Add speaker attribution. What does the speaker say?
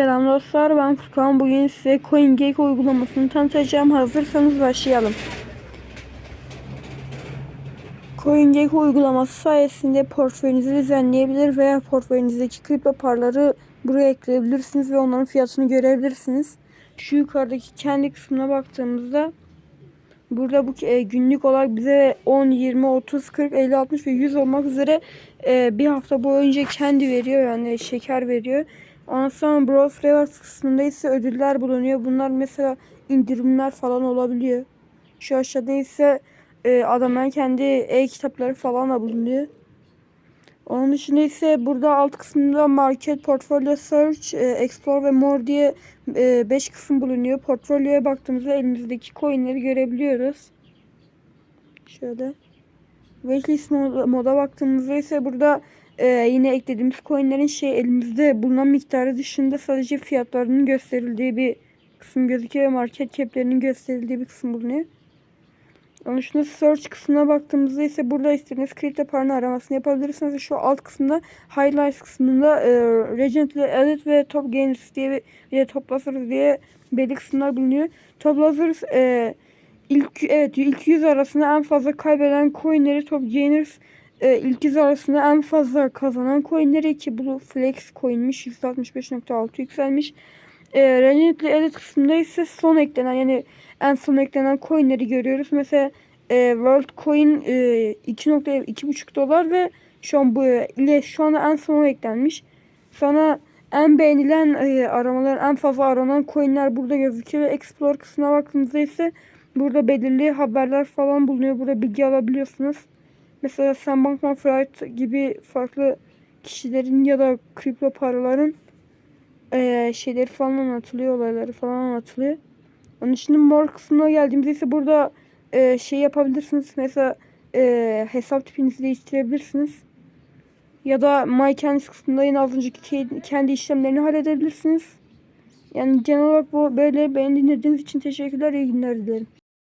Speaker 1: Selam dostlar ben Furkan. Bugün size CoinGecko uygulamasını tanıtacağım. Hazırsanız başlayalım. CoinGecko uygulaması sayesinde portföyünüzü düzenleyebilir veya portföyünüzdeki kripto paraları buraya ekleyebilirsiniz ve onların fiyatını görebilirsiniz. Şu yukarıdaki kendi kısmına baktığımızda burada bu e, günlük olarak bize 10, 20, 30, 40, 50, 60 ve 100 olmak üzere e, bir hafta boyunca kendi veriyor yani şeker veriyor. Sonra Browse Rewards kısmında ise ödüller bulunuyor. Bunlar mesela indirimler falan olabiliyor. Şu aşağıda ise e, adamın kendi e-kitapları falan da bulunuyor. Onun dışında ise burada alt kısmında Market, Portfolio Search, e, Explore ve More diye 5 kısım bulunuyor. Portfolyoya baktığımızda elimizdeki coinleri görebiliyoruz. Şöyle. Waitlist mod- moda baktığımızda ise burada e, yine eklediğimiz coinlerin şey elimizde bulunan miktarı dışında sadece fiyatlarının gösterildiği bir kısım gözüküyor ve market cap'lerinin gösterildiği bir kısım bulunuyor. Onun dışında search kısmına baktığımızda ise burada istediğiniz kripto paranın aramasını yapabilirsiniz. Ve Şu alt kısmında highlights kısmında e, Regently Edit ve Top Gainers diye bir de Top Losers diye belli kısımlar bulunuyor. Top Losers e, ilk evet ilk 100 arasında en fazla kaybeden coinleri Top Gainers e, ilk 100 arasında en fazla kazanan coinleri ki bu Flex coinmiş %65.6 yükselmiş. E, Regently Edit kısmında ise son eklenen yani en son eklenen coinleri görüyoruz. Mesela e, World Coin e, 2.2,5 dolar ve şu an bu ile şu anda en son eklenmiş. Sonra en beğenilen e, aramaların en fazla aranan coinler burada gözüküyor ve Explore kısmına baktığımızda ise burada belirli haberler falan bulunuyor. Burada bilgi alabiliyorsunuz. Mesela Sam Bankman-Fried gibi farklı kişilerin ya da kripto paraların e, şeyleri falan anlatılıyor, olayları falan anlatılıyor. Onun şimdi mor kısmına geldiğimizde ise burada e, şey yapabilirsiniz. Mesela e, hesap tipinizi değiştirebilirsiniz. Ya da My Candice kısmında yine az önceki ke- kendi işlemlerini halledebilirsiniz. Yani genel olarak bu böyle beni dinlediğiniz için teşekkürler. iyi günler dilerim.